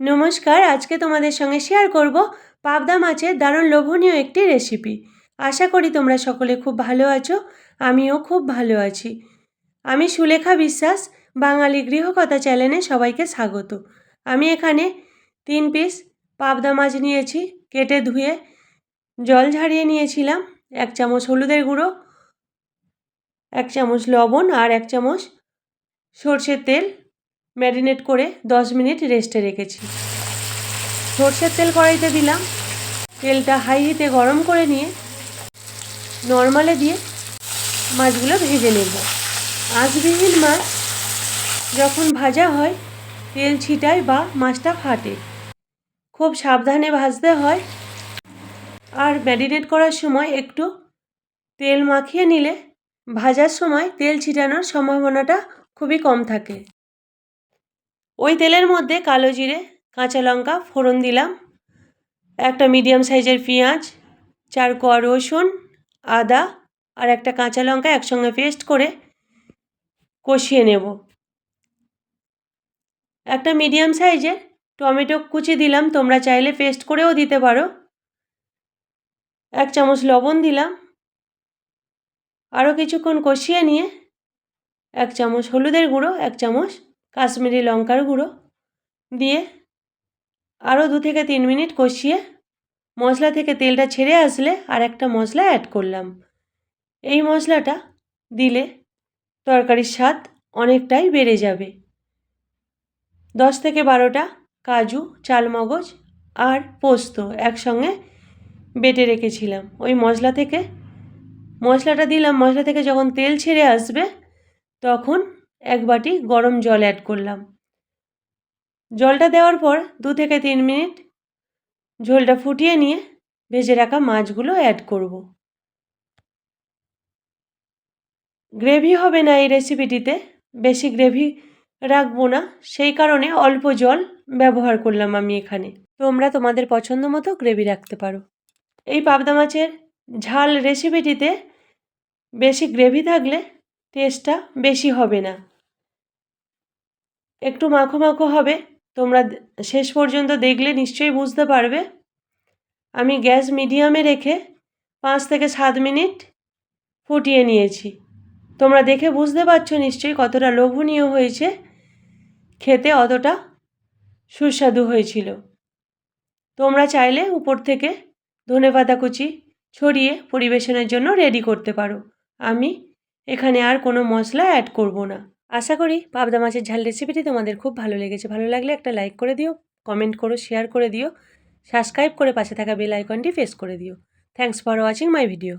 নমস্কার, আজকে তোমাদের সঙ্গে শেয়ার করব পাবদা মাছের দারুণ লোভনীয় একটি রেসিপি আশা করি তোমরা সকলে খুব ভালো আছো, আমিও খুব ভালো আছি। আমি সুলেখা বিশ্বাস, বাঙালি গৃহকথা চ্যানেলে সবাইকে স্বাগত। আমি এখানে তিন পিস পাবদা মাছ নিয়েছি, কেটে ধুয়ে জল ঝাড়িয়ে নিয়েছিলাম, এক চামচ হলুদের গুঁড়ো, এক চামচ লবণ আর এক চামচ সর্ষের তেল। ম্যারিনেট করে দশ মিনিট রেস্টে রেখেছি। সর্ষের তেল কড়াইতে দিলাম। তেলটা হাই হিটে গরম করে নিয়ে নর্মালে দিয়ে মাছগুলো ভেজে নেব। আঁচবিহীন মাছ যখন ভাজা হয়, তেল ছিটায় বা মাছটা ফাটে। খুব সাবধানে ভাজতে হয়। আর ম্যারিনেট করার সময় একটু তেল মাখিয়ে নিলে ভাজার সময় তেল ছিটানোর সম্ভাবনাটা খুবই কম থাকে। ওই তেলের মধ্যে কালো জিরে, কাঁচা লঙ্কা, ফোড়ন দিলাম। একটা মিডিয়াম সাইজের পেঁয়াজ, চার কোয়া রসুন, আদা আর একটা কাঁচা লঙ্কা একসঙ্গে পেস্ট করে কষিয়ে নেব। একটা মিডিয়াম সাইজের টমেটো কুচি দিলাম, তোমরা চাইলে পেস্ট করেও দিতে পারো। এক চামচ লবণ দিলাম। আরও কিছুক্ষণ কষিয়ে নিয়ে এক চামচ হলুদের গুঁড়ো, এক চামচ কাশ্মীরি লঙ্কার গুঁড়ো দিয়ে আরও দু থেকে তিন মিনিট কষিয়ে মশলা থেকে তেলটা ছেড়ে আসলে আর একটা মশলা অ্যাড করলাম। এই মশলাটা দিলে তরকারির স্বাদ অনেকটাই বেড়ে যাবে। দশ থেকে বারোটা কাজু, চালমগজ আর পোস্ত একসঙ্গে বেটে রেখেছিলাম। ওই মশলা থেকে মশলাটা দিলাম। মশলা থেকে যখন তেল ছেড়ে আসবে তখন এক বাটি গরম জল অ্যাড করলাম। জলটা দেওয়ার পর দু থেকে তিন মিনিট ঝোলটা ফুটিয়ে নিয়ে ভেজে রাখা মাছগুলো অ্যাড করব। গ্রেভি হবে না এই রেসিপিটিতে বেশি গ্রেভি রাখব না। সেই কারণে অল্প জল ব্যবহার করলাম আমি এখানে। তোমরা তোমাদের পছন্দ মতো গ্রেভি রাখতে পারো। এই পাবদা মাছের ঝাল রেসিপিটিতে বেশি গ্রেভি থাকলে টেস্টটা বেশি হবে না। একটু মাখো মাখো হবে। তোমরা শেষ পর্যন্ত দেখলে নিশ্চয়ই বুঝতে পারবে। আমি গ্যাস মিডিয়ামে রেখে পাঁচ থেকে সাত মিনিট ফুটিয়ে নিয়েছি। তোমরা দেখে বুঝতে পারছ নিশ্চয়ই কতটা লোভনীয় হয়েছে। খেতে অতটা সুস্বাদু হয়েছিল। তোমরা চাইলে উপর থেকে ধনে পাতা কুচি ছড়িয়ে পরিবেশনের জন্য রেডি করতে পারো। আমি এখানে আর কোনো মশলা অ্যাড করব না। আশা করি পাবদা মাছের ঝাল রেসিপিটি তোমাদের খুব ভালো লেগেছে। ভালো লাগলে একটা লাইক করে দিও কমেন্ট করো শেয়ার করে দিও সাবস্ক্রাইব করে পাশে থাকা বেল আইকনটি ফেস করে দিও। Thanks for watching my video